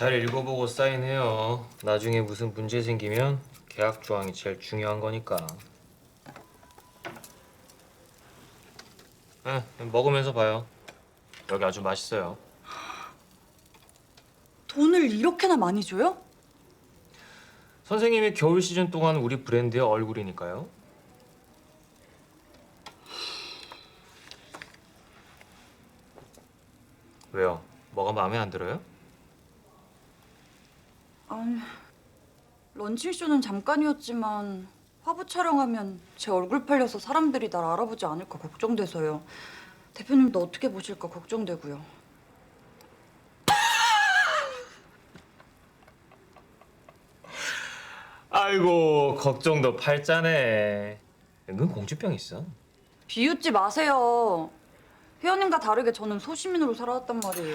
잘 읽어보고 사인해요. 나중에 무슨 문제 생기면 계약 조항이 제일 중요한 거니까. 네, 먹으면서 봐요. 여기 아주 맛있어요. 돈을 이렇게나 많이 줘요? 선생님이 겨울 시즌 동안 우리 브랜드의 얼굴이니까요. 왜요? 뭐가 마음에 안 들어요? 아니, 런칭쇼는 잠깐이었지만 화보 촬영하면 제 얼굴 팔려서 사람들이 날 알아보지 않을까 걱정돼서요. 대표님도 어떻게 보실까 걱정되고요. 아이고 걱정도 팔자네. 넌 공주병 있어? 비웃지 마세요. 회원님과 다르게 저는 소시민으로 살아왔단 말이에요.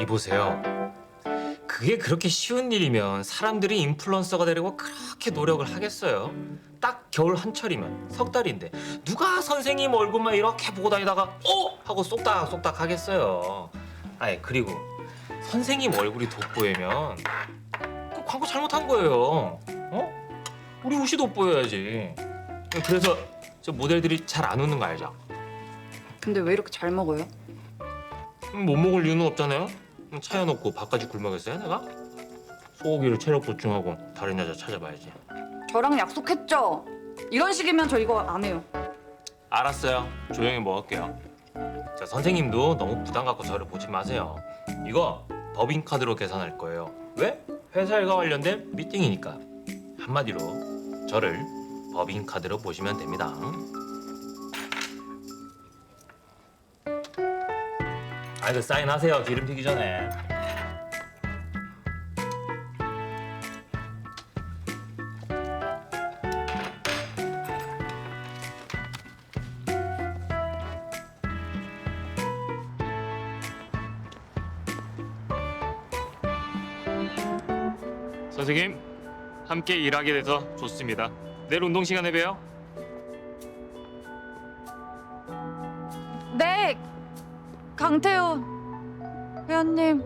이보세요. 그게 그렇게 쉬운 일이면 사람들이 인플루언서가 되려고 그렇게 노력을 하겠어요? 딱 겨울 한철이면 석 달인데 누가 선생님 얼굴만 이렇게 보고 다니다가 어 하고 쏙닥 쏙닥 하겠어요. 아예 그리고 선생님 얼굴이 돋보이면 그 광고 잘못한 거예요. 어? 우리 옷이 돋보여야지. 그래서 저 모델들이 잘 안 웃는 거 알죠? 근데 왜 이렇게 잘 먹어요? 음, 못 먹을 이유는 없잖아요. 음, 차여 놓고 밥까지 굶어겠어요, 내가? 소고기를 체력 보충하고 다른 여자 찾아봐야지. 저랑 약속했죠? 이런 식이면 저 이거 안 해요. 알았어요. 조용히 먹을게요. 자, 선생님도 너무 부담 갖고 저를 보지 마세요. 이거 법인 카드로 계산할 거예요. 왜? 회사 일과 관련된 미팅이니까. 한마디로 저를 법인 카드로 보시면 됩니다. 아, 이거 사인하세요. 기름 튀기 전에. 선생님, 함께 일하게 돼서 좋습니다. 내일 운동 시간에 봬요. 네, 강태훈 회원님